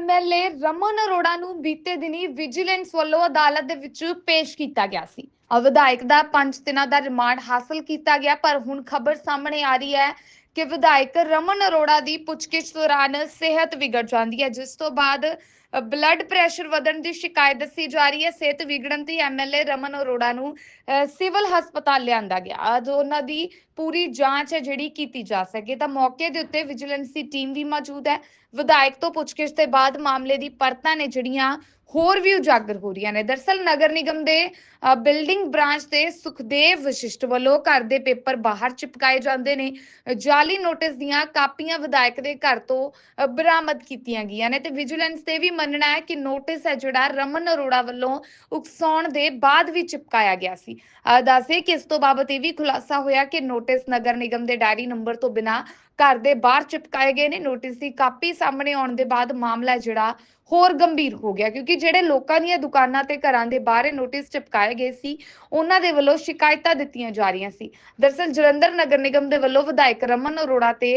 MLA Raman Arora ਨੂੰ ਬੀਤੇ ਦਿਨੀ ਵਿਜੀਲੈਂਸ ਵੱਲੋਂ ਅਦਾਲਤ ਦੇ ਵਿੱਚ ਪੇਸ਼ ਕੀਤਾ ਗਿਆ ਸੀ। ਵਿਧਾਇਕ ਦਾ 5 ਦਿਨਾਂ ਦਾ ਰਿਮਾਂਡ ਹਾਸਲ ਕੀਤਾ ਗਿਆ, ਪਰ ਹੁਣ ਖਬਰ ਸਾਹਮਣੇ ਆ ਰਹੀ ਹੈ ਕਿ ਵਿਧਾਇਕ ਰਮਨ ਅਰੋੜਾ ਦੀ ਪੁੱਛਗਿੱਛ ਦੌਰਾਨ ਸਿਹਤ ਵਿਗੜ ਜਾਂਦੀ ਹੈ, ਜਿਸ ਤੋਂ ਬਾਅਦ ਬਲੱਡ ਪ੍ਰੈਸ਼ਰ ਵਧਣ ਦੀ ਸ਼ਿਕਾਇਤ ਦੱਸੀ ਜਾ ਰਹੀ ਹੈ। ਸਿਹਤ ਵਿਗੜਨ ਤੇ ਐਮਐਲਏ ਰਮਨ ਅਰੋੜਾ ਨੂੰ ਅ, ਸਿਵਲ ਹਸਪਤਾਲ ਲਿਆਂਦਾ ਗਿਆ। ਅੱਜ ਉਹਨਾਂ ਦੀ ਪੂਰੀ ਜਾਂਚ ਹੈ ਜਿਹੜੀ ਕੀਤੀ ਜਾ ਸਕੇ। ਤਾਂ ਮੌਕੇ ਦੇ ਉੱਤੇ ਵਿਜੀਲੈਂਸ ਦੀ ਟੀਮ ਵੀ ਮੌਜੂਦ ਹੈ। ਵਿਧਾਇਕ ਤੋਂ ਪੁੱਛਗਿੱਛ ਦੇ ਬਾਅਦ ਮਾਮਲੇ ਦੀ ਪਰਤਾਂ ਨੇ ਜਿਹੜੀਆਂ ਹੋਰ ਵੀ ਉਜਾਗਰ ਹੋ ਰਹੀਆਂ ਨੇ। ਦਰਸਲ ਨਗਰ ਨਿਗਮ ਦੇ ਬਿਲਡਿੰਗ ਬ੍ਰਾਂਚ ਤੇ ਸੁਖਦੇਵ ਵਸ਼ਿਸ਼ਟ ਵੱਲੋਂ ਘਰ ਦੇ ਪੇਪਰ ਬਾਹਰ ਚਿਪਕਾਏ ਜਾਂਦੇ ਨੇ। ਜਾਲੀ ਨੋਟਿਸ ਦੀਆਂ ਕਾਪੀਆਂ ਵਿਧਾਇਕ ਦੇ ਘਰ ਤੋਂ ਬਰਾਮਦ ਕੀਤੀਆਂ ਗਈਆਂ ਨੇ ਤੇ ਵਿਜੀਲੈਂਸ ਤੇ ਵੀ ਮੰਨਣਾ ਹੈ ਕਿ ਨੋਟਿਸ ਹੈ ਜਿਹੜਾ ਰਮਨ ਅਰੋੜਾ ਵੱਲੋਂ ਉਕਸਾਉਣ ਦੇ ਬਾਅਦ ਵੀ ਚਿਪਕਾਇਆ ਗਿਆ ਸੀ। ਦੱਸੇ ਕਿ ਇਸ ਤੋਂ ਬਾਬਤ ਇਹ ਵੀ ਖੁਲਾਸਾ ਹੋਇਆ ਕਿ ਨੋਟਿਸ ਨਗਰ ਨਿਗਮ ਦੇ ਡਾਇਰੀ ਨੰਬਰ ਤੋਂ ਬਿਨਾ ਘਰ ਦੇ ਬਾਹਰ ਚਿਪਕਾਏ ਗਏ ਨੇ। ਨੋਟਿਸ ਦੀ ਕਾਪੀ ਸਾਹਮਣੇ ਆਉਣ ਦੇ ਬਾਅਦ ਮਾਮਲਾ ਜਿਹੜਾ ਹੋਰ ਗੰਭੀਰ ਹੋ ਗਿਆ ਕਿਉਂਕਿ ਜਿਹੜੇ ਲੋਕਾਂ ਦੀਆਂ ਦੁਕਾਨਾਂ ਤੇ ਘਰਾਂ ਦੇ ਬਾਹਰ ਨੋਟਿਸ ਚਿਪਕਾਏ ਗਏ ਸੀ ਉਹਨਾਂ ਦੇ ਵੱਲੋਂ ਸ਼ਿਕਾਇਤਾਂ ਦਿੱਤੀਆਂ ਜਾ ਰਹੀਆਂ ਸੀ। ਦਰਸਲ ਜਲੰਧਰ ਨਗਰ ਨਿਗਮ ਦੇ ਵੱਲੋਂ ਵਿਧਾਇਕ ਰਮਨ ਅਰੋੜਾ ਤੇ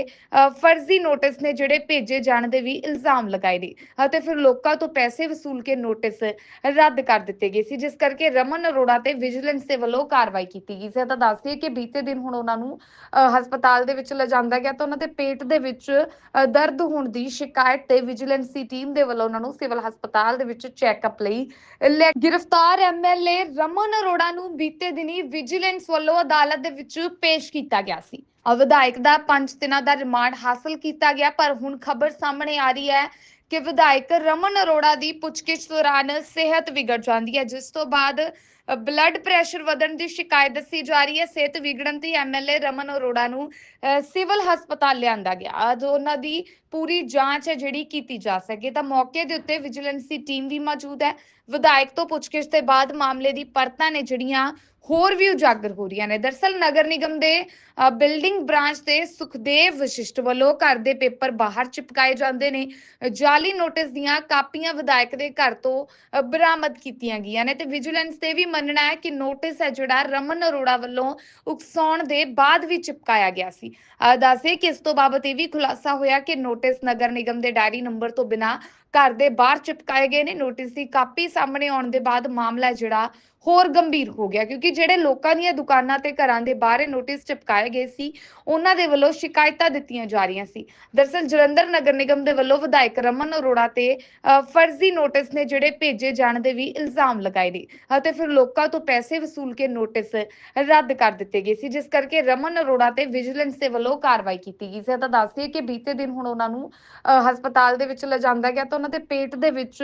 ਫਰਜ਼ੀ ਨੋਟਿਸ ਨੇ ਜਿਹੜੇ ਭੇਜੇ ਜਾਣ ਦੇ ਵੀ ਇਲਜ਼ਾਮ ਲਗਾਏ ਨੇ ਅਤੇ ਫਿਰ ਲੋਕਾਂ ਤੋਂ ਪੈਸੇ ਵਸੂਲ ਕੇ ਨੋਟਿਸ ਰੱਦ ਕਰ ਦਿੱਤੇ ਗਏ ਸੀ ਜਿਸ ਕਰਕੇ ਰਮਨ ਅਰੋੜਾ ਤੇ ਵਿਜੀਲੈਂਸ ਦੇ ਵੱਲੋਂ ਕਾਰਵਾਈ ਕੀਤੀ ਗਈ ਸੀ। ਤਾਂ ਦੱਸਦੀਏ ਕਿ ਬੀਤੇ ਦਿਨ ਹੁਣ ਉਹਨਾਂ ਨੂੰ ਅ, ਹਸਪਤਾਲ ਦੇ ਵਿੱਚ ਲਿਜਾਂਦਾ ਗਿਆ ਤਾਂ ਉਹਨਾਂ ਦੇ ਪੇਟ ਦੇ ਵਿੱਚ ਦਰਦ ਹੋਣ ਦੀ ਸ਼ਿਕਾਇਤ ਤੇ ਵਿਜੀਲੈਂਸ ਦੀ ਟੀਮ ਦੇ ਵੱਲੋਂ ਉਹਨਾਂ ਨੂੰ ਸਿਵਲ ਹਸਪਤਾਲ ਦੇ ਵਿੱਚ ਚੈੱਕਅਪ ਲਈ ਲੈ ਗ੍ਰਿਫਤਾਰ ਐਮਐਲਏ ਰਮਨ ਅਰੋੜਾ ਨੂੰ ਬੀਤੇ ਦਿਨੀ ਵਿਜੀਲੈਂਸ ਵੱਲੋਂ ਅਦਾਲਤ ਦੇ ਵਿੱਚ ਪੇਸ਼ ਕੀਤਾ ਗਿਆ ਸੀ। ਵਿਧਾਇਕ ਦਾ 5 ਦਿਨਾਂ ਦਾ ਰਿਮਾਂਡ ਹਾਸਲ ਕੀਤਾ ਗਿਆ, ਪਰ ਹੁਣ ਖਬਰ ਸਾਹਮਣੇ ਆ ਰਹੀ ਹੈ ਕਿ ਵਿਧਾਇਕ ਰਮਨ ਅਰੋੜਾ ਦੀ ਪੁੱਛਗਿੱਛ ਦੌਰਾਨ ਸਿਹਤ ਵਿਗੜ ਜਾਂਦੀ ਹੈ, ਜਿਸ ਤੋਂ ਬਾਅਦ ਬਲੱਡ ਪ੍ਰੈਸ਼ਰ ਵਧਣ ਦੀ ਸ਼ਿਕਾਇਤ ਦੱਸੀ ਜਾ ਰਹੀ ਹੈ। ਸਿਹਤ ਵਿਗੜਨ ਤੇ ਐਮਐਲਏ ਰਮਨ ਅਰੋੜਾ ਨੂੰ ਅ, ਸਿਵਲ ਹਸਪਤਾਲ ਲਿਆਂਦਾ ਗਿਆ। ਅੱਜ ਉਹਨਾਂ ਦੀ ਪੂਰੀ ਜਾਂਚ ਹੈ ਜਿਹੜੀ ਕੀਤੀ ਜਾ ਸਕੇ। ਤਾਂ ਮੌਕੇ ਦੇ ਉੱਤੇ ਵਿਜੀਲੈਂਸ ਦੀ ਟੀਮ ਵੀ ਮੌਜੂਦ ਹੈ। ਵਿਧਾਇਕ ਤੋਂ ਪੁੱਛਗਿੱਛ ਦੇ ਬਾਅਦ ਮਾਮਲੇ ਦੀ ਪਰਤਾਂ ਨੇ ਜਿਹੜੀਆਂ ਹੋਰ ਵੀ ਉਜਾਗਰ ਹੋ ਰਹੀਆਂ ਨੇ। ਦਰਸਲ ਨਗਰ ਨਿਗਮ ਦੇ ਬਿਲਡਿੰਗ ਬ੍ਰਾਂਚ ਤੇ ਸੁਖਦੇਵ ਵਸ਼ਿਸ਼ਟ ਵੱਲੋਂ ਘਰ ਦੇ ਪੇਪਰ ਬਾਹਰ ਚਿਪਕਾਏ ਜਾਂਦੇ ਨੇ। ਜਾਲੀ ਨੋਟਿਸ ਦੀਆਂ ਕਾਪੀਆਂ ਵਿਧਾਇਕ ਦੇ ਘਰ ਤੋਂ ਬਰਾਮਦ ਕੀਤੀਆਂ ਗਈਆਂ ਨੇ ਤੇ ਵਿਜੀਲੈਂਸ ਤੇ ਵੀ ਮੰਨਣਾ ਹੈ ਕਿ ਨੋਟਿਸ ਹੈ ਜਿਹੜਾ ਰਮਨ ਅਰੋੜਾ ਵੱਲੋਂ ਉਕਸਾਉਣ ਦੇ ਬਾਅਦ ਵੀ ਚਿਪਕਾਇਆ ਗਿਆ ਸੀ। ਦੱਸੇ ਕਿ ਇਸ ਤੋਂ ਬਾਬਤ ਇਹ ਵੀ ਖੁਲਾਸਾ ਹੋਇਆ ਕਿ ਨੋਟਿਸ ਨਗਰ ਨਿਗਮ ਦੇ ਡਾਇਰੀ ਨੰਬਰ ਤੋਂ ਬਿਨਾ ਘਰ ਦੇ ਬਾਹਰ ਚਿਪਕਾਏ ਗਏ ਨੇ। ਨੋਟਿਸ ਦੀ ਕਾਪੀ ਸਾਹਮਣੇ ਆਉਣ ਦੇ ਬਾਅਦ ਮਾਮਲਾ ਜਿਹੜਾ ਹੋਰ ਗੰਭੀਰ ਹੋ ਗਿਆ, ਕਿਉਂਕਿ ਜਿਹੜੇ ਲੋਕਾਂ ਦੀਆਂ ਦੁਕਾਨਾਂ ਤੇ ਘਰਾਂ ਦੇ ਬਾਹਰ ਨੋਟਿਸ ਚਿਪਕਾਏ ਗਏ ਸੀ, ਉਹਨਾਂ ਦੇ ਵੱਲੋਂ ਸ਼ਿਕਾਇਤਾਂ ਦਿੱਤੀਆਂ ਜਾ ਰਹੀਆਂ ਸੀ। ਦਰਸਲ ਜਲੰਧਰ ਨਗਰ ਨਿਗਮ ਦੇ ਵੱਲੋਂ ਵਿਧਾਇਕ ਰਮਨ ਅਰੋੜਾ ਤੇ ਫਰਜ਼ੀ ਨੋਟਿਸ ਨੇ ਜਿਹੜੇ ਭੇਜੇ ਜਾਣ ਦੇ ਵੀ ਇਲਜ਼ਾਮ ਲਗਾਏ ਨੇ, ਅਤੇ ਫਿਰ ਲੋਕਾਂ ਤੋਂ ਪੈਸੇ ਵਸੂਲ ਕੇ ਨੋਟਿਸ ਰੱਦ ਕਰ ਦਿੱਤੇ ਗਏ ਸੀ, ਜਿਸ ਕਰਕੇ ਰਮਨ ਅਰੋੜਾ ਤੇ ਵਿਜੀਲੈਂਸ ਦੇ ਵੱਲੋਂ ਕਾਰਵਾਈ ਕੀਤੀ ਗਈ ਸੀ। ਤਾਂ ਦੱਸਦੀਏ ਕਿ ਬੀਤੇ ਦਿਨ ਹੁਣ ਉਹਨਾਂ ਨੂੰ ਹਸਪਤਾਲ ਦੇ ਵਿੱਚ ਲਿਜਾਂਦਾ ਗਿਆ, ਤਾਂ ਉਹਨਾਂ ਦੇ ਪੇਟ ਦੇ ਵਿੱਚ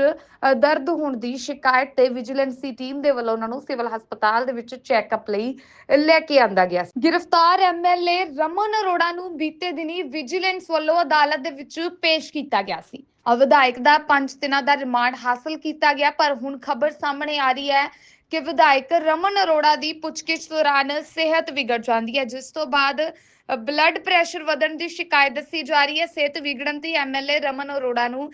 ਦਰਦ ਹੋਣ ਦੀ ਸ਼ਿਕਾਇਤ ਤੇ ਵਿਜੀਲੈਂਸ ਦੀ ਟੀਮ ਦੇ ਵੱਲੋਂ ਨੂੰ ਸਿਵਲ ਹਸਪਤਾਲ ਦੇ ਵਿੱਚ ਚੈੱਕਅਪ ਲਈ ਲੈ ਕੇ ਆਂਦਾ ਗਿਆ ਗ੍ਰਿਫਤਾਰ ਐਮਐਲਏ ਰਮਨ ਅਰੋੜਾ ਨੂੰ ਬੀਤੇ ਦਿਨੀ ਵਿਜੀਲੈਂਸ ਵੱਲੋਂ ਅਦਾਲਤ ਦੇ ਵਿੱਚ ਪੇਸ਼ ਕੀਤਾ ਗਿਆ ਸੀ। ਵਿਧਾਇਕ ਦਾ 5 ਦਿਨਾਂ ਦਾ ਰਿਮਾਂਡ ਹਾਸਲ ਕੀਤਾ ਗਿਆ, ਪਰ ਹੁਣ ਖਬਰ ਸਾਹਮਣੇ ਆ ਰਹੀ ਹੈ ਕਿ ਵਿਧਾਇਕ ਰਮਨ ਅਰੋੜਾ ਦੀ ਪੁੱਛਗਿੱਛ ਦੌਰਾਨ ਸਿਹਤ ਵਿਗੜ ਜਾਂਦੀ ਹੈ, ਜਿਸ ਤੋਂ ਬਾਅਦ ਬਲੱਡ ਪ੍ਰੈਸ਼ਰ ਵਧਣ ਦੀ ਸ਼ਿਕਾਇਤ ਦੱਸੀ ਜਾ ਰਹੀ ਹੈ। ਸਿਹਤ ਵਿਗੜਨ ਤੇ ਐਮਐਲਏ ਰਮਨ ਅਰੋੜਾ ਨੂੰ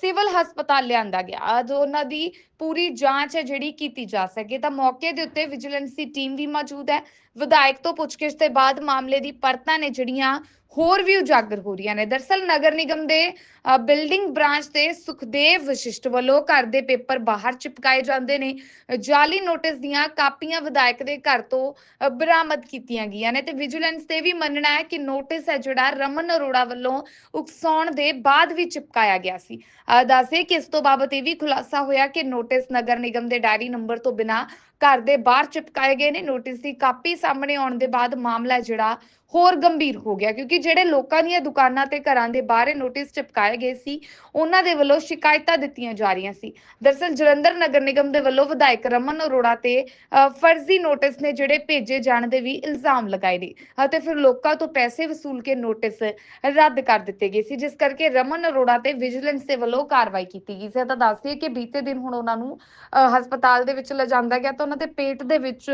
ਸਿਵਲ ਹਸਪਤਾਲ ਲਿਆਂਦਾ ਗਿਆ। ਅੱਜ ਉਹਨਾਂ ਦੀ ਪੂਰੀ ਜਾਂਚ ਹੈ ਜਿਹੜੀ ਕੀਤੀ ਜਾ ਸਕੇ। ਤਾਂ ਮੌਕੇ ਦੇ ਉੱਤੇ ਵਿਜੀਲੈਂਸ ਦੀ ਟੀਮ ਵੀ ਮੌਜੂਦ ਹੈ। ਵਿਧਾਇਕ ਤੋਂ ਪੁੱਛਗਿੱਛ ਦੇ ਬਾਅਦ ਮਾਮਲੇ ਦੀ ਪਰਤਾਂ ਨੇ ਜਿਹੜੀਆਂ ਹੋਰ ਵੀ ਉਜਾਗਰ ਹੋ ਰਹੀਆਂ ਨੇ। ਦਰਸਲ ਨਗਰ ਨਿਗਮ ਦੇ ਬਿਲਡਿੰਗ ਬ੍ਰਾਂਚ ਤੇ ਸੁਖਦੇਵ ਵਸ਼ਿਸ਼ਟ ਵੱਲੋਂ ਘਰ ਦੇ ਪੇਪਰ ਬਾਹਰ ਚਿਪਕਾਏ ਜਾਂਦੇ ਨੇ। ਜਾਲੀ ਨੋਟਿਸ ਦੀਆਂ ਕਾਪੀਆਂ ਵਿਧਾਇਕ ਦੇ ਘਰ ਤੋਂ ਬਰਾਮਦ ਕੀਤੀਆਂ ਗਈਆਂ ਨੇ। ਤੇ ਵਿਜੀਲੈਂਸ ਤੇ ਵੀ ਮੰਨਣਾ ਹੈ ਕਿ ਨੋਟਿਸ ਹੈ ਜਿਹੜਾ ਰਮਨ ਅਰੋੜਾ ਵੱਲੋਂ ਉਕਸਾਉਣ ਦੇ ਬਾਅਦ ਵੀ ਚਿਪਕਾਇਆ ਗਿਆ ਸੀ। ਅ, ਦੱਸੇ ਕਿ ਇਸ ਤੋਂ ਬਾਬਤ ਇਹ ਵੀ ਖੁਲਾਸਾ ਹੋਇਆ ਕਿ ਨੋਟਿਸ ਨੋਟਿਸ ਨਗਰ ਨਿਗਮ ਦੇ ਡਾਇਰੀ ਨੰਬਰ ਤੋਂ ਬਿਨਾ ਘਰ ਦੇ ਬਾਹਰ ਚਿਪਕਾਏ ਗਏ ਨੇ। ਨੋਟਿਸ ਦੀ ਕਾਪੀ ਸਾਹਮਣੇ ਆਉਣ ਦੇ ਬਾਅਦ ਮਾਮਲਾ ਜਿਹੜਾ ਹੋਰ ਗੰਭੀਰ ਹੋ ਗਿਆ ਕਿਉਂਕਿ ਜਿਹੜੇ ਲੋਕਾਂ ਦੀਆਂ ਦੁਕਾਨਾਂ ਤੇ ਘਰਾਂ ਦੇ ਬਾਹਰ ਨੋਟਿਸ ਚਿਪਕਾਏ ਗਏ ਸੀ ਉਹਨਾਂ ਦੇ ਵੱਲੋਂ ਸ਼ਿਕਾਇਤਾਂ ਦਿੱਤੀਆਂ ਜਾ ਰਹੀਆਂ ਸੀ। ਦਰਸਲ ਜਲੰਧਰ ਨਗਰ ਨਿਗਮ ਦੇ ਵੱਲੋਂ ਵਿਧਾਇਕ ਰਮਨ ਅਰੋੜਾ ਤੇ ਫਰਜ਼ੀ ਨੋਟਿਸ ਨੇ ਜਿਹੜੇ ਭੇਜੇ ਜਾਣ ਦੇ ਵੀ ਇਲਜ਼ਾਮ ਲਗਾਏ ਨੇ ਅਤੇ ਫਿਰ ਲੋਕਾਂ ਤੋਂ ਪੈਸੇ ਵਸੂਲ ਕੇ ਨੋਟਿਸ ਰੱਦ ਕਰ ਦਿੱਤੇ ਗਏ ਸੀ ਜਿਸ ਕਰਕੇ ਰਮਨ ਅਰੋੜਾ ਤੇ ਵਿਜੀਲੈਂਸ ਦੇ ਵੱਲੋਂ ਕਾਰਵਾਈ ਕੀਤੀ ਗਈ ਸੀ। ਤਾਂ ਦੱਸਦੀਏ ਕਿ ਬੀਤੇ ਦਿਨ ਹੁਣ ਉਹਨਾਂ ਨੂੰ ਅ, ਹਸਪਤਾਲ ਦੇ ਵਿੱਚ ਲਿਜਾਂਦਾ ਗਿਆ ਤਾਂ ਉਹਨਾਂ ਦੇ ਪੇਟ ਦੇ ਵਿੱਚ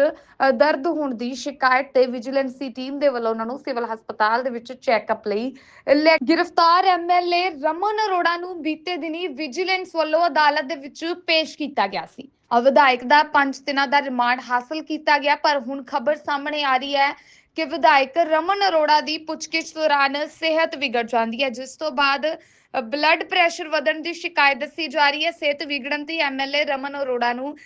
ਦਰਦ ਹੋਣ ਦੀ ਸ਼ਿਕਾਇਤ ਤੇ ਵਿਜੀਲੈਂਸ ਦੀ ਟੀਮ ਦੇ ਵੱਲੋਂ ਉਹਨਾਂ ਨੂੰ ਸਿਵਲ ਹਸਪਤਾਲ ਦੇ ਵਿੱਚ ਚੈੱਕਅਪ ਲਈ ਗ੍ਰਿਫਤਾਰ ਐਮਐਲਏ ਰਮਨ ਅਰੋੜਾ ਨੂੰ ਬੀਤੇ ਦਿਨੀ ਵਿਜੀਲੈਂਸ ਵੱਲੋਂ ਅਦਾਲਤ ਦੇ ਵਿੱਚ ਪੇਸ਼ ਕੀਤਾ ਗਿਆ ਸੀ। ਵਿਧਾਇਕ ਦਾ 5 ਦਿਨਾਂ ਦਾ ਰਿਮਾਂਡ ਹਾਸਲ ਕੀਤਾ ਗਿਆ, ਪਰ ਹੁਣ ਖਬਰ ਸਾਹਮਣੇ ਆ ਰਹੀ ਹੈ ਕਿ ਵਿਧਾਇਕ ਰਮਨ ਅਰੋੜਾ ਦੀ ਪੁੱਛਗਿੱਛ ਦੌਰਾਨ ਸਿਹਤ ਵਿਗੜ ਜਾਂਦੀ ਹੈ, ਜਿਸ ਤੋਂ ਬਾਅਦ ਬਲੱਡ ਪ੍ਰੈਸ਼ਰ ਵਧਣ ਦੀ ਸ਼ਿਕਾਇਤ ਦੱਸੀ ਜਾ ਰਹੀ ਹੈ। ਸਿਹਤ ਵਿਗੜਨ ਤੇ ਐਮਐਲਏ ਰਮਨ ਅਰੋੜਾ ਨੂੰ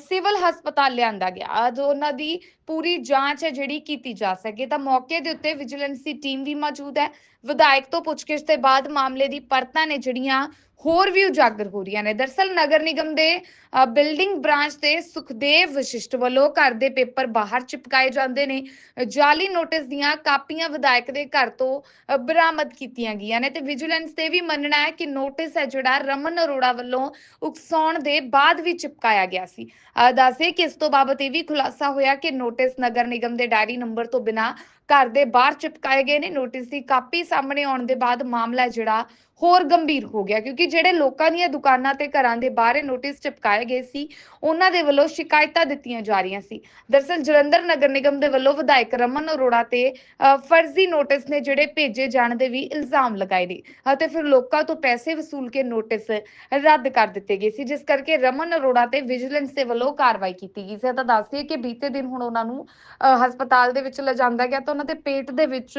ਸਿਵਲ ਹਸਪਤਾਲ ਲਿਆਂਦਾ ਗਿਆ। ਅੱਜ ਉਹਨਾਂ ਦੀ ਪੂਰੀ ਜਾਂਚ ਹੈ ਜਿਹੜੀ ਕੀਤੀ ਜਾ ਸਕੇ। ਤਾਂ ਮੌਕੇ ਦੇ ਉੱਤੇ ਵਿਜੀਲੈਂਸ ਦੀ ਟੀਮ ਵੀ ਮੌਜੂਦ ਹੈ। ਵਿਧਾਇਕ ਤੋਂ ਪੁੱਛਗਿੱਛ ਦੇ ਬਾਅਦ ਮਾਮਲੇ ਦੀ ਪਰਤਾਂ ਨੇ ਜਿਹੜੀਆਂ ਹੋਰ ਵੀ ਉਜਾਗਰ ਹੋ ਰਹੀਆਂ ਨੇ। ਦਰਸਲ ਨਗਰ ਨਿਗਮ ਦੇ ਬਿਲਡਿੰਗ ਬ੍ਰਾਂਚ ਤੇ ਸੁਖਦੇਵ ਵਸ਼ਿਸ਼ਟ ਵੱਲੋਂ ਘਰ ਦੇ ਪੇਪਰ ਬਾਹਰ ਚਿਪਕਾਏ ਜਾਂਦੇ ਨੇ। ਜਾਲੀ ਨੋਟਿਸ ਦੀਆਂ ਕਾਪੀਆਂ ਵਿਧਾਇਕ ਦੇ ਘਰ ਤੋਂ ਬਰਾਮਦ ਕੀਤੀਆਂ ਗਈਆਂ ਨੇ। ਤੇ ਵਿਜੀਲੈਂਸ ਤੇ ਵੀ ਮੰਨਣਾ ਹੈ ਕਿ ਨੋਟਿਸ ਹੈ ਜਿਹੜਾ ਰਮਨ ਅਰੋੜਾ ਵੱਲੋਂ ਉਕਸਾਉਣ ਦੇ ਬਾਅਦ ਵੀ ਚਿਪਕਾਇਆ ਗਿਆ ਸੀ। ਅ, ਦੱਸੇ ਕਿ ਇਸ ਤੋਂ ਬਾਬਤ ਇਹ ਵੀ ਖੁਲਾਸਾ ਹੋਇਆ ਕਿ ਨੋਟਿਸ ਨਗਰ ਨਿਗਮ ਦੇ ਡਾਇਰੀ ਨੰਬਰ ਤੋਂ ਬਿਨਾ ਘਰ ਦੇ ਬਾਹਰ ਚਿਪਕਾਏ ਗਏ ਨੇ। ਨੋਟਿਸ ਦੀ ਕਾਪੀ ਸਾਹਮਣੇ ਆਉਣ ਦੇ ਬਾਅਦ ਮਾਮਲਾ ਜਿਹੜਾ ਹੋਰ ਗੰਭੀਰ ਹੋ ਗਿਆ ਕਿਉਂਕਿ ਜਿਹੜੇ ਲੋਕਾਂ ਦੀਆਂ ਦੁਕਾਨਾਂ ਤੇ ਘਰਾਂ ਦੇ ਬਾਹਰ ਨੋਟਿਸ ਚਿਪਕਾਏ ਗਏ ਸੀ ਉਹਨਾਂ ਦੇ ਵੱਲੋਂ ਸ਼ਿਕਾਇਤਾਂ ਦਿੱਤੀਆਂ ਜਾ ਰਹੀਆਂ ਸੀ। ਦਰਸਲ ਜਲੰਧਰ ਨਗਰ ਨਿਗਮ ਦੇ ਵੱਲੋਂ ਵਿਧਾਇਕ ਰਮਨ ਅਰੋੜਾ ਤੇ ਫਰਜ਼ੀ ਨੋਟਿਸ ਨੇ ਜਿਹੜੇ ਭੇਜੇ ਜਾਣ ਦੇ ਵੀ ਇਲਜ਼ਾਮ ਲਗਾਏ ਨੇ ਅਤੇ ਫਿਰ ਲੋਕਾਂ ਤੋਂ ਪੈਸੇ ਵਸੂਲ ਕੇ ਨੋਟਿਸ ਰੱਦ ਕਰ ਦਿੱਤੇ ਗਏ ਸੀ ਜਿਸ ਕਰਕੇ ਰਮਨ ਅਰੋੜਾ ਤੇ ਵਿਜੀਲੈਂਸ ਦੇ ਵੱਲੋਂ ਕਾਰਵਾਈ ਕੀਤੀ ਗਈ ਸੀ। ਤਾਂ ਦੱਸਦੀਏ ਕਿ ਬੀਤੇ ਦਿਨ ਹੁਣ ਉਹਨਾਂ ਨੂੰ ਅ, ਹਸਪਤਾਲ ਦੇ ਵਿੱਚ ਲਿਜਾਂਦਾ ਗਿਆ ਤਾਂ ਉਹਨਾਂ ਦੇ ਪੇਟ ਦੇ ਵਿੱਚ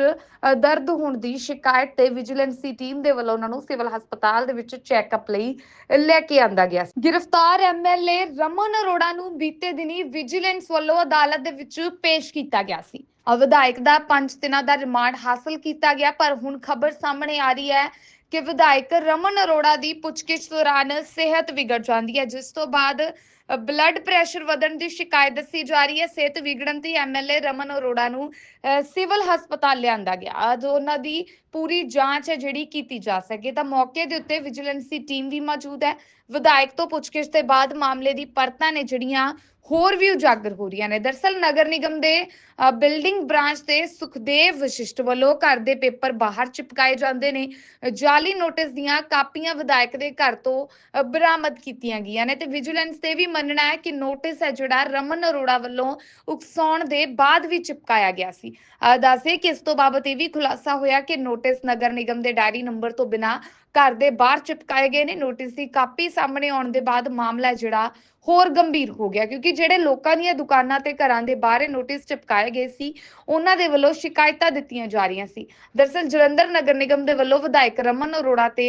ਦਰਦ ਹੋਣ ਦੀ ਸ਼ਿਕਾਇਤ ਤੇ ਵਿਜੀਲੈਂਸ ਦੀ ਟੀਮ ਦੇ ਵੱਲੋਂ ਉਹਨਾਂ ਨੂੰ ਸਿਵਲ ਹਸਪਤਾਲ ਦੇ ਵਿੱਚ ਚੈੱਕਅਪ ਲਈ ਲੈ ਕੇ ਆਂਦਾ ਗਿਆ ਗ੍ਰਿਫਤਾਰ ਐਮਐਲਏ ਰਮਨ ਅਰੋੜਾ ਨੂੰ ਬੀਤੇ ਦਿਨੀ ਵਿਜੀਲੈਂਸ ਵੱਲੋਂ ਅਦਾਲਤ ਦੇ ਵਿੱਚ ਪੇਸ਼ ਕੀਤਾ ਗਿਆ ਸੀ। ਵਿਧਾਇਕ ਦਾ 5 ਦਿਨਾਂ ਦਾ ਰਿਮਾਂਡ ਹਾਸਲ ਕੀਤਾ ਗਿਆ, ਪਰ ਹੁਣ ਖਬਰ ਸਾਹਮਣੇ ਆ ਰਹੀ ਹੈ ਕਿ ਵਿਧਾਇਕ ਰਮਨ ਅਰੋੜਾ ਦੀ ਪੁੱਛਗਿੱਛ ਦੌਰਾਨ ਸਿਹਤ ਵਿਗੜ ਜਾਂਦੀ ਹੈ, ਜਿਸ ਤੋਂ ਬਾਅਦ ਬਲੱਡ ਪ੍ਰੈਸ਼ਰ ਵਧਣ ਦੀ ਸ਼ਿਕਾਇਤ ਦੱਸੀ ਜਾ ਰਹੀ ਹੈ। ਸਿਹਤ ਵਿਗੜਨ ਤੇ ਐਮਐਲਏ ਰਮਨ ਅਰੋੜਾ ਨੂੰ ਅ, ਸਿਵਲ ਹਸਪਤਾਲ ਲਿਆਂਦਾ ਗਿਆ। ਅੱਜ ਉਹਨਾਂ ਦੀ ਪੂਰੀ ਜਾਂਚ ਹੈ ਜਿਹੜੀ ਕੀਤੀ ਜਾ ਸਕੇ। ਤਾਂ ਮੌਕੇ ਦੇ ਉੱਤੇ ਵਿਜੀਲੈਂਸ ਦੀ ਟੀਮ ਵੀ ਮੌਜੂਦ ਹੈ। ਵਿਧਾਇਕ ਤੋਂ ਪੁੱਛਗਿੱਛ ਦੇ ਬਾਅਦ ਮਾਮਲੇ ਦੀ ਪਰਤਾਂ ਨੇ ਜਿਹੜੀਆਂ ਹੋਰ ਵੀ ਉਜਾਗਰ ਹੋ ਰਹੀਆਂ ਨੇ। ਦਰਸਲ ਨਗਰ ਨਿਗਮ ਦੇ ਬਿਲਡਿੰਗ ਬ੍ਰਾਂਚ ਤੇ ਸੁਖਦੇਵ ਵਸ਼ਿਸ਼ਟ ਵੱਲੋਂ ਘਰ ਦੇ ਪੇਪਰ ਬਾਹਰ ਚਿਪਕਾਏ ਜਾਂਦੇ ਨੇ। ਜਾਲੀ ਨੋਟਿਸ ਦੀਆਂ ਕਾਪੀਆਂ ਵਿਧਾਇਕ ਦੇ ਘਰ ਤੋਂ ਬਰਾਮਦ ਕੀਤੀਆਂ ਗਈਆਂ ਨੇ ਤੇ ਵਿਜੀਲੈਂਸ ਤੇ ਵੀ ਮੰਨਣਾ ਹੈ ਕਿ ਨੋਟਿਸ ਹੈ ਜਿਹੜਾ ਰਮਨ ਅਰੋੜਾ ਵੱਲੋਂ ਉਕਸਾਉਣ ਦੇ ਬਾਅਦ ਵੀ ਚਿਪਕਾਇਆ ਗਿਆ ਸੀ। ਅ, ਦੱਸੇ ਕਿ ਇਸ ਤੋਂ ਬਾਬਤ ਇਹ ਵੀ ਖੁਲਾਸਾ ਹੋਇਆ ਕਿ ਨੋਟਿਸ ਨਗਰ ਨਿਗਮ ਦੇ ਡਾਇਰੀ ਨੰਬਰ ਤੋਂ ਬਿਨਾ ਘਰ ਦੇ ਬਾਹਰ ਚਿਪਕਾਏ ਗਏ ਨੇ ਨੋਟਿਸ ਦੀ ਕਾਪੀ ਸਾਹਮਣੇ ਆਉਣ ਦੇ ਬਾਅਦ ਮਾਮਲਾ ਜਿਹੜਾ ਹੋਰ ਗੰਭੀਰ ਹੋ ਗਿਆ ਕਿਉਂਕਿ ਜਿਹੜੇ ਲੋਕਾਂ ਦੀਆਂ ਦੁਕਾਨਾਂ ਤੇ ਘਰਾਂ ਦੇ ਬਾਹਰ ਨੋਟਿਸ ਚਿਪਕਾਏ ਗਏ ਸੀ ਉਹਨਾਂ ਦੇ ਵੱਲੋਂ ਸ਼ਿਕਾਇਤਾਂ ਦਿੱਤੀਆਂ ਜਾ ਰਹੀਆਂ ਸੀ। ਦਰਸਲ ਜਲੰਧਰ ਨਗਰ ਨਿਗਮ ਦੇ ਵੱਲੋਂ ਵਿਧਾਇਕ ਰਮਨ ਅਰੋੜਾ ਤੇ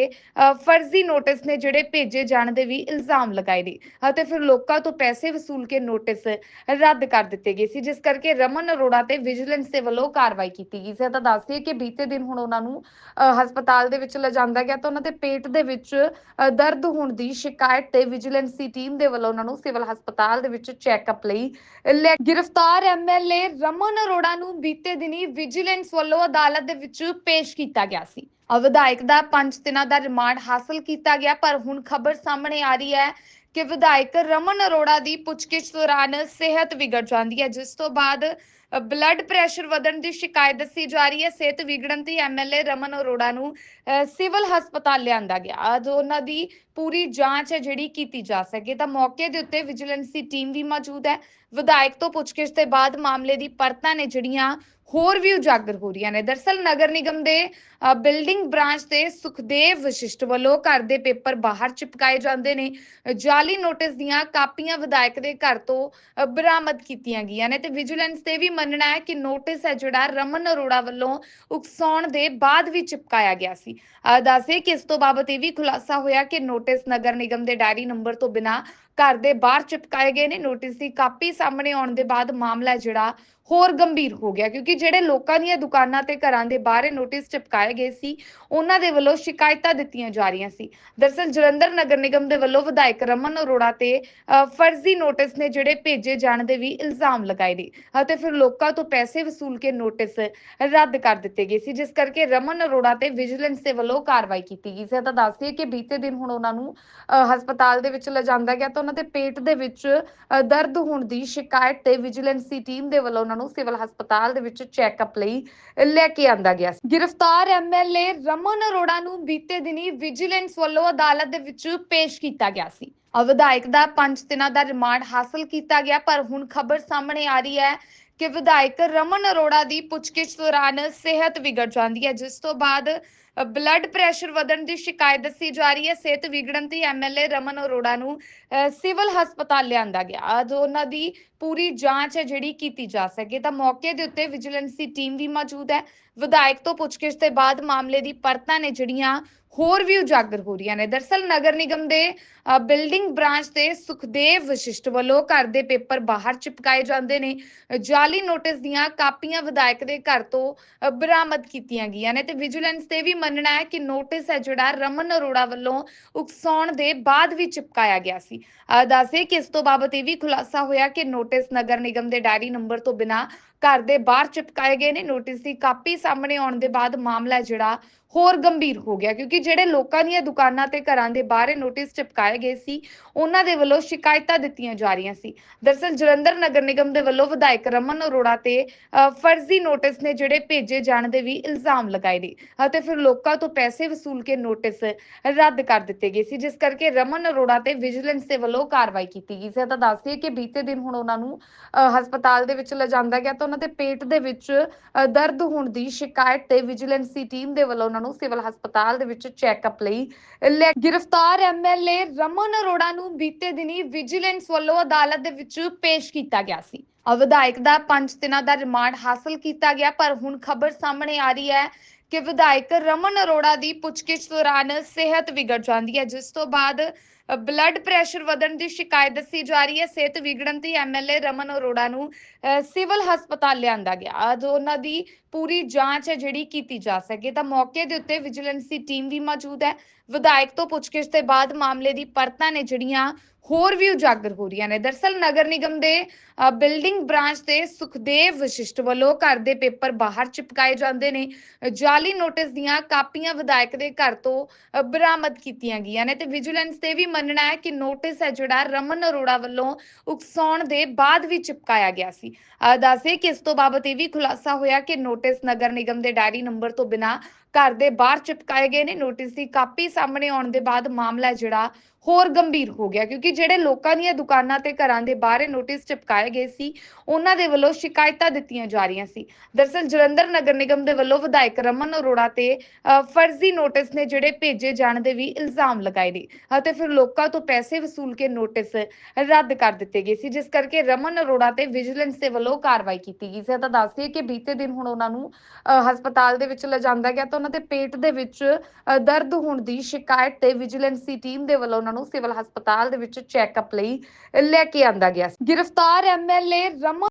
ਫਰਜ਼ੀ ਨੋਟਿਸ ਨੇ ਜਿਹੜੇ ਭੇਜੇ ਜਾਣ ਦੇ ਵੀ ਇਲਜ਼ਾਮ ਲਗਾਏ ਨੇ ਅਤੇ ਫਿਰ ਲੋਕਾਂ ਤੋਂ ਪੈਸੇ ਵਸੂਲ ਕੇ ਨੋਟਿਸ ਰੱਦ ਕਰ ਦਿੱਤੇ ਗਏ ਸੀ ਜਿਸ ਕਰਕੇ ਰਮਨ ਅਰੋੜਾ ਤੇ ਵਿਜੀਲੈਂਸ ਦੇ ਵੱਲੋਂ ਕਾਰਵਾਈ ਕੀਤੀ ਗਈ ਸੀ। ਤਾਂ ਦੱਸਦੀਏ ਕਿ ਬੀਤੇ ਦਿਨ ਹੁਣ ਉਹਨਾਂ ਨੂੰ ਅ, ਹਸਪਤਾਲ ਦੇ ਵਿੱਚ ਲਿਜਾਂਦਾ ਗਿਆ ਤਾਂ ਉਹਨਾਂ ਦੇ ਪੇਟ ਦੇ ਵਿੱਚ ਦਰਦ ਹੋਣ ਦੀ ਸ਼ਿਕਾਇਤ ਤੇ ਵਿਜੀਲੈਂਸ ਦੀ ਟੀਮ ਦੇ ਵੱਲੋਂ ਉਹਨਾਂ ਨੂੰ ਸਿਵਲ ਹਸਪਤਾਲ ਦੇ ਵਿੱਚ ਚੈੱਕਅਪ ਲਈ ਗ੍ਰਿਫਤਾਰ ਐਮਐਲਏ ਰਮਨ ਅਰੋੜਾ ਨੂੰ ਬੀਤੇ ਦਿਨੀ ਵਿਜੀਲੈਂਸ ਵੱਲੋਂ ਅਦਾਲਤ ਦੇ ਵਿੱਚ ਪੇਸ਼ ਕੀਤਾ ਗਿਆ ਸੀ। ਵਿਧਾਇਕ ਦਾ 5 ਦਿਨਾਂ ਦਾ ਰਿਮਾਂਡ ਹਾਸਲ ਕੀਤਾ ਗਿਆ, ਪਰ ਹੁਣ ਖਬਰ ਸਾਹਮਣੇ ਆ ਰਹੀ ਹੈ ਕਿ ਵਿਧਾਇਕ ਰਮਨ ਅਰੋੜਾ ਦੀ ਪੁੱਛਗਿੱਛ ਦੌਰਾਨ ਸਿਹਤ ਵਿਗੜ ਜਾਂਦੀ ਹੈ ਜਿਸ ਤੋਂ ਬਾਅਦ ਬਲੱਡ ਪ੍ਰੈਸ਼ਰ ਵਧਣ ਦੀ ਸ਼ਿਕਾਇਤ ਦੱਸੀ ਜਾ ਰਹੀ ਹੈ। ਸਿਹਤ ਵਿਗੜਨ ਤੇ ਐਮਐਲਏ ਰਮਨ ਅਰੋੜਾ ਨੂੰ ਅ, ਸਿਵਲ ਹਸਪਤਾਲ ਲਿਆਂਦਾ ਗਿਆ। ਅੱਜ ਉਹਨਾਂ ਦੀ ਪੂਰੀ ਜਾਂਚ ਹੈ ਜਿਹੜੀ ਕੀਤੀ ਜਾ ਸਕੇ। ਤਾਂ ਮੌਕੇ ਦੇ ਉੱਤੇ ਵਿਜੀਲੈਂਸ ਦੀ ਟੀਮ ਵੀ ਮੌਜੂਦ ਹੈ। ਵਿਧਾਇਕ ਤੋਂ ਪੁੱਛਗਿੱਛ ਦੇ ਬਾਅਦ ਮਾਮਲੇ ਦੀ ਪਰਤਾਂ ਨੇ ਜਿਹੜੀਆਂ ਹੋਰ ਵੀ ਉਜਾਗਰ ਹੋ ਰਹੀਆਂ ਨੇ। ਦਰਸਲ ਨਗਰ ਨਿਗਮ ਦੇ ਬਿਲਡਿੰਗ ਬ੍ਰਾਂਚ ਤੇ ਸੁਖਦੇਵ ਵਸ਼ਿਸ਼ਟ ਵੱਲੋਂ ਘਰ ਦੇ ਪੇਪਰ ਬਾਹਰ ਚਿਪਕਾਏ ਜਾਂਦੇ ਨੇ। ਜਾਲੀ ਨੋਟਿਸ ਦੀਆਂ ਕਾਪੀਆਂ ਵਿਧਾਇਕ ਦੇ ਘਰ ਤੋਂ ਬਰਾਮਦ ਕੀਤੀਆਂ ਗਈਆਂ ਨੇ ਤੇ ਵਿਜੀਲੈਂਸ ਤੇ ਵੀ ਮੰਨਣਾ ਹੈ ਕਿ ਨੋਟਿਸ ਹੈ ਜਿਹੜਾ ਰਮਨ ਅਰੋੜਾ ਵੱਲੋਂ ਉਕਸਾਉਣ ਦੇ ਬਾਅਦ ਵੀ ਚਿਪਕਾਇਆ ਗਿਆ ਸੀ। ਅ, ਦੱਸੇ ਕਿ ਇਸ ਤੋਂ ਬਾਬਤ ਇਹ ਵੀ ਖੁਲਾਸਾ ਹੋਇਆ ਕਿ ਨੋਟਿਸ ਨਗਰ ਨਿਗਮ ਦੇ ਡਾਇਰੀ ਨੰਬਰ ਤੋਂ ਬਿਨਾ ਘਰ ਦੇ ਬਾਹਰ ਚਿਪਕਾਏ ਗਏ ਨੇ ਨੋਟਿਸ ਦੀ ਕਾਪੀ ਸਾਹਮਣੇ ਆਉਣ ਦੇ ਬਾਅਦ ਮਾਮਲਾ ਜਿਹੜਾ ਹੋਰ ਗੰਭੀਰ ਹੋ ਗਿਆ ਕਿਉਂਕਿ ਜਿਹੜੇ ਲੋਕਾਂ ਦੀਆਂ ਦੁਕਾਨਾਂ ਤੇ ਘਰਾਂ ਦੇ ਬਾਹਰ ਇਹ ਨੋਟਿਸ ਚਿਪਕਾਏ ਗਏ ਸੀ ਉਹਨਾਂ ਦੇ ਵੱਲੋਂ ਸ਼ਿਕਾਇਤਾਂ ਦਿੱਤੀਆਂ ਜਾ ਰਹੀਆਂ ਸੀ। ਦਰਸਲ ਜਲੰਧਰ ਨਗਰ ਨਿਗਮ ਦੇ ਵੱਲੋਂ ਵਿਧਾਇਕ ਰਮਨ ਅਰੋੜਾ ਤੇ ਅ, ਫਰਜ਼ੀ ਨੋਟਿਸ ਨੇ ਜਿਹੜੇ ਭੇਜੇ ਜਾਣ ਦੇ ਵੀ ਇਲਜ਼ਾਮ ਲਗਾਏ ਨੇ ਅਤੇ ਫਿਰ ਲੋਕਾਂ ਤੋਂ ਪੈਸੇ ਵਸੂਲ ਕੇ ਨੋਟਿਸ ਰੱਦ ਕਰ ਦਿੱਤੇ ਗਏ ਸੀ ਜਿਸ ਕਰਕੇ ਰਮਨ ਅਰੋੜਾ ਤੇ ਵਿਜੀਲੈਂਸ ਦੇ ਵੱਲੋਂ ਕਾਰਵਾਈ ਕੀਤੀ ਗਈ ਸੀ। ਤਾਂ ਦੱਸਦੀਏ ਕਿ ਬੀਤੇ ਦਿਨ ਹੁਣ ਉਹਨਾਂ ਨੂੰ ਅ, ਹਸਪਤਾਲ ਦੇ ਵਿੱਚ ਲਿਜਾਂਦਾ ਗਿਆ ਤਾਂ ਉਹਨਾਂ ਦੇ ਪੇਟ ਦੇ ਵਿੱਚ ਦਰਦ ਹੋਣ ਦੀ ਸ਼ਿਕਾਇਤ ਤੇ ਵਿਜੀਲੈਂਸ ਦੀ ਟੀਮ ਦੇ ਵੱਲੋਂ ਉਹਨਾਂ ਨੂੰ ਸਿਵਲ ਹਸਪਤਾਲ ਦੇ ਵਿੱਚ ਚੈੱਕਅਪ ਲਈ ਲੈ ਕੇ ਆਂਦਾ ਗਿਆ ਗ੍ਰਿਫਤਾਰ ਐਮਐਲਏ ਰਮਨ ਅਰੋੜਾ ਨੂੰ ਬੀਤੇ ਦਿਨੀ ਵਿਜੀਲੈਂਸ ਵੱਲੋਂ ਅਦਾਲਤ ਦੇ ਵਿੱਚ ਪੇਸ਼ ਕੀਤਾ ਗਿਆ ਸੀ। ਵਿਧਾਇਕ ਦਾ 5 ਦਿਨਾਂ ਦਾ ਰਿਮਾਂਡ ਹਾਸਲ ਕੀਤਾ ਗਿਆ, ਪਰ ਹੁਣ ਖਬਰ ਸਾਹਮਣੇ ਆ ਰਹੀ ਹੈ ਕਿ ਵਿਧਾਇਕ ਰਮਨ ਅਰੋੜਾ ਦੀ ਪੁੱਛਗਿੱਛ ਦੌਰਾਨ ਸਿਹਤ ਵਿਗੜ ਜਾਂਦੀ ਹੈ, ਜਿਸ ਤੋਂ ਬਾਅਦ ਬਲੱਡ ਪ੍ਰੈਸ਼ਰ ਵਧਣ ਦੀ ਸ਼ਿਕਾਇਤ ਦੱਸੀ ਜਾ ਰਹੀ ਹੈ। ਸਿਹਤ ਵਿਗੜਨ ਤੇ ਐਮਐਲਏ ਰਮਨ ਅਰੋੜਾ ਨੂੰ ਅ, ਸਿਵਲ ਹਸਪਤਾਲ ਲਿਆਂਦਾ ਗਿਆ। ਅੱਜ ਉਹਨਾਂ ਦੀ ਪੂਰੀ ਜਾਂਚ ਹੈ ਜਿਹੜੀ ਕੀਤੀ ਜਾ ਸਕੇ। ਤਾਂ ਮੌਕੇ ਦੇ ਉੱਤੇ ਵਿਜੀਲੈਂਸ ਦੀ ਟੀਮ ਵੀ ਮੌਜੂਦ ਹੈ। ਵਿਧਾਇਕ ਤੋਂ ਪੁੱਛਗਿੱਛ ਦੇ ਬਾਅਦ ਮਾਮਲੇ ਦੀ ਪਰਤਾਂ ਨੇ ਜਿਹੜੀਆਂ ਹੋਰ ਵੀ ਉਜਾਗਰ ਹੋ ਰਹੀਆਂ ਨੇ। ਦਰਸਲ ਨਗਰ ਨਿਗਮ ਦੇ ਬਿਲਡਿੰਗ ਬ੍ਰਾਂਚ ਤੇ ਸੁਖਦੇਵ ਵਸ਼ਿਸ਼ਟ ਵੱਲੋਂ ਘਰ ਦੇ ਪੇਪਰ ਬਾਹਰ ਚਿਪਕਾਏ ਜਾਂਦੇ ਨੇ। ਜਾਲੀ ਨੋਟਿਸ ਦੀਆਂ ਕਾਪੀਆਂ ਵਿਧਾਇਕ ਦੇ ਘਰ ਤੋਂ ਬਰਾਮਦ ਕੀਤੀਆਂ ਗਈਆਂ ਨੇ ਤੇ ਵਿਜੀਲੈਂਸ ਤੇ ਵੀ ਮੰਨਣਾ ਹੈ ਕਿ ਨੋਟਿਸ ਹੈ ਜਿਹੜਾ ਰਮਨ ਅਰੋੜਾ ਵੱਲੋਂ ਉਕਸਾਉਣ ਦੇ ਬਾਅਦ ਵੀ ਚਿਪਕਾਇਆ ਗਿਆ ਸੀ। ਦੱਸੇ ਕਿ ਇਸ ਤੋਂ ਬਾਬਤ ਇਹ ਵੀ ਖੁਲਾਸਾ ਹੋਇਆ ਕਿ ਨੋਟਿਸ ਨਗਰ ਨਿਗਮ ਦੇ ਡਾਇਰੀ ਨੰਬਰ ਤੋਂ ਬਿਨਾ ਘਰ ਦੇ ਬਾਹਰ ਚਿਪਕਾਏ ਗਏ ਨੇ ਨੋਟਿਸ ਦੀ ਕਾਪੀ ਸਾਹਮਣੇ ਆਉਣ ਦੇ ਬਾਅਦ ਮਾਮਲਾ ਜਿਹੜਾ ਹੋਰ ਗੰਭੀਰ ਹੋ ਗਿਆ ਕਿਉਂਕਿ ਜਿਹੜੇ ਲੋਕਾਂ ਦੀਆਂ ਦੁਕਾਨਾਂ ਤੇ ਘਰਾਂ ਦੇ ਬਾਹਰ ਨੋਟਿਸ ਚਿਪਕਾਏ ਗਏ ਸੀ ਉਹਨਾਂ ਦੇ ਵੱਲੋਂ ਸ਼ਿਕਾਇਤਾਂ ਦਿੱਤੀਆਂ ਜਾ ਰਹੀਆਂ ਸੀ। ਦਰਸਲ ਜਲੰਧਰ ਨਗਰ ਨਿਗਮ ਦੇ ਵੱਲੋਂ ਵਿਧਾਇਕ ਰਮਨ ਅਰੋੜਾ ਤੇ ਫਰਜ਼ੀ ਨੋਟਿਸ ਨੇ ਜਿਹੜੇ ਭੇਜੇ ਜਾਣ ਦੇ ਵੀ ਇਲਜ਼ਾਮ ਲਗਾਏ ਨੇ ਅਤੇ ਫਿਰ ਲੋਕਾਂ ਤੋਂ ਪੈਸੇ ਵਸੂਲ ਕੇ ਨੋਟਿਸ ਰੱਦ ਕਰ ਦਿੱਤੇ ਗਏ ਸੀ ਜਿਸ ਕਰਕੇ ਰਮਨ ਅਰੋੜਾ ਤੇ ਵਿਜੀਲੈਂਸ ਦੇ ਵੱਲੋਂ ਕਾਰਵਾਈ ਕੀਤੀ ਗਈ ਸੀ। ਤਾਂ ਦੱਸਦੀਏ ਕਿ ਬੀਤੇ ਦਿਨ ਹੁਣ ਉਹਨਾਂ ਨੂੰ ਅ, ਹਸਪਤਾਲ ਦੇ ਵਿੱਚ ਲਿਜਾਂਦਾ ਗਿਆ ਤਾਂ ਉਹਨਾਂ ਦੇ ਪੇਟ ਦੇ ਵਿੱਚ ਦਰਦ ਹੋਣ ਦੀ ਸ਼ਿਕਾਇਤ ਤੇ ਵਿਜੀਲੈਂਸ ਦੀ ਟੀਮ ਦੇ ਵੱਲੋਂ ਉਹਨਾਂ ਨੂੰ ਸਿਵਲ ਹਸਪਤਾਲ ਦੇ ਵਿੱਚ ਚੈੱਕਅਪ ਲਈ ਗ੍ਰਿਫਤਾਰ ਐਮਐਲਏ ਰਮਨ ਅਰੋੜਾ ਨੂੰ ਬੀਤੇ ਦਿਨੀ ਵਿਜੀਲੈਂਸ ਵੱਲੋਂ ਅਦਾਲਤ ਦੇ ਵਿੱਚ ਪੇਸ਼ ਕੀਤਾ ਗਿਆ ਸੀ। ਵਿਧਾਇਕ ਦਾ 5 ਦਿਨਾਂ ਦਾ ਰਿਮਾਂਡ ਹਾਸਲ ਕੀਤਾ ਗਿਆ, ਪਰ ਹੁਣ ਖਬਰ ਸਾਹਮਣੇ ਆ ਰਹੀ ਹੈ ਕਿ ਵਿਧਾਇਕ ਰਮਨ ਅਰੋੜਾ ਦੀ ਪੁੱਛਗਿੱਛ ਦੌਰਾਨ ਸਿਹਤ ਵਿਗੜ ਜਾਂਦੀ ਹੈ, ਜਿਸ ਤੋਂ ਬਾਅਦ ਬਲੱਡ ਪ੍ਰੈਸ਼ਰ ਵਧਣ ਦੀ ਸ਼ਿਕਾਇਤ ਦੱਸੀ ਜਾ ਰਹੀ ਹੈ। ਸਿਹਤ ਵਿਗੜਨ ਤੇ ਐਮਐਲਏ ਰਮਨ ਅਰੋੜਾ ਨੂੰ ਅ, ਸਿਵਲ ਹਸਪਤਾਲ ਲਿਆਂਦਾ ਗਿਆ। ਅੱਜ ਉਹਨਾਂ ਦੀ ਪੂਰੀ ਜਾਂਚ ਹੈ ਜਿਹੜੀ ਕੀਤੀ ਜਾ ਸਕੇ। ਤਾਂ ਮੌਕੇ ਦੇ ਉੱਤੇ ਵਿਜੀਲੈਂਸ ਦੀ ਟੀਮ ਵੀ ਮੌਜੂਦ ਹੈ। ਵਿਧਾਇਕ ਤੋਂ ਪੁੱਛਗਿੱਛ ਦੇ ਬਾਅਦ ਮਾਮਲੇ ਦੀ ਪਰਤਾਂ ਨੇ ਜਿਹੜੀਆਂ ਹੋਰ ਵੀ ਉਜਾਗਰ ਹੋ ਰਹੀਆਂ ਨੇ। ਦਰਸਲ ਨਗਰ ਨਿਗਮ ਦੇ ਬਿਲਡਿੰਗ ਬ੍ਰਾਂਚ ਤੇ ਸੁਖਦੇਵ ਵਸ਼ਿਸ਼ਟ ਵੱਲੋਂ ਘਰ ਦੇ ਪੇਪਰ ਬਾਹਰ ਚਿਪਕਾਏ ਜਾਂਦੇ ਨੇ। ਜਾਲੀ ਨੋਟਿਸ ਦੀਆਂ ਕਾਪੀਆਂ ਵਿਧਾਇਕ ਦੇ ਘਰ ਤੋਂ ਬਰਾਮਦ ਕੀਤੀਆਂ ਗਈਆਂ ਨੇ ਤੇ ਵਿਜੀਲੈਂਸ ਤੇ ਵੀ ਮੰਨਣਾ ਹੈ ਕਿ ਨੋਟਿਸ ਹੈ ਜਿਹੜਾ ਰਮਨ ਅਰੋੜਾ ਵੱਲੋਂ ਉਕਸਾਉਣ ਦੇ ਬਾਅਦ ਵੀ ਚਿਪਕਾਇਆ ਗਿਆ ਸੀ। ਦੱਸੇ ਕਿ ਇਸ ਤੋਂ ਬਾਬਤ ਇਹ ਵੀ ਖੁਲਾਸਾ ਹੋਇਆ ਕਿ ਨੋਟਿਸ ਨਗਰ ਨਿਗਮ ਦੇ ਡਾਇਰੀ ਨੰਬਰ ਤੋਂ ਬਿਨਾ ਘਰ ਦੇ ਬਾਹਰ ਚਿਪਕਾਏ ਗਏ ਨੇ। ਨੋਟਿਸ ਦੀ ਕਾਪੀ ਸਾਹਮਣੇ ਆਉਣ ਦੇ ਬਾਅਦ ਮਾਮਲਾ ਜਿਹੜਾ ਹੋਰ ਗੰਭੀਰ ਹੋ ਗਿਆ ਕਿਉਂਕਿ ਜਿਹੜੇ ਲੋਕਾਂ ਦੀਆਂ ਦੁਕਾਨਾਂ ਤੇ ਘਰਾਂ ਦੇ ਬਾਹਰ ਨੋਟਿਸ ਚਿਪਕਾਏ ਗਏ ਸੀ ਉਹਨਾਂ ਦੇ ਵੱਲੋਂ ਸ਼ਿਕਾਇਤਾਂ ਦਿੱਤੀਆਂ ਜਾ ਰਹੀਆਂ ਸੀ। ਦਰਸਲ ਜਲੰਧਰ ਨਗਰ ਨਿਗਮ ਦੇ ਵੱਲੋਂ ਵਿਧਾਇਕ ਰਮਨ ਅਰੋੜਾ ਤੇ ਫਰਜ਼ੀ ਨੋਟਿਸ ਨੇ ਜਿਹੜੇ ਭੇਜੇ ਜਾਣ ਦੇ ਵੀ ਇਲਜ਼ਾਮ ਲਗਾਏ ਨੇ ਅਤੇ ਫਿਰ ਲੋਕਾਂ ਤੋਂ ਪੈਸੇ ਵਸੂਲ ਕੇ ਨੋਟਿਸ ਰੱਦ ਕਰ ਦਿੱਤੇ ਗਏ ਸੀ ਜਿਸ ਕਰਕੇ ਰਮਨ ਅਰੋੜਾ ਤੇ ਵਿਜੀਲੈਂਸ ਦੇ ਵੱਲੋਂ ਕਾਰਵਾਈ ਕੀਤੀ ਗਈ ਸੀ। ਤਾਂ ਦੱਸਦੀਏ ਕਿ ਬੀਤੇ ਦਿਨ ਹੁਣ ਉਹਨਾਂ ਨੂੰ ਅ, ਹਸਪਤਾਲ ਦੇ ਵਿੱਚ ਲਿਜਾਂਦਾ ਗਿਆ ਤਾਂ ਉਹਨਾਂ ਦੇ ਪੇਟ ਦੇ ਵਿੱਚ ਦਰਦ ਹੋਣ ਦੀ ਸ਼ਿਕਾਇਤ ਤੇ ਵਿਜੀਲੈਂਸ ਦੀ ਟੀਮ ਦੇ ਵੱਲੋਂ ਨੂੰ ਸਿਵਲ ਹਸਪਤਾਲ ਦੇ ਵਿੱਚ ਚੈੱਕਅਪ ਲਈ ਲੈ ਕੇ ਆਂਦਾ ਗਿਆ ਸੀ। ਗ੍ਰਿਫਤਾਰ ਐਮਐਲਏ ਰਮਨ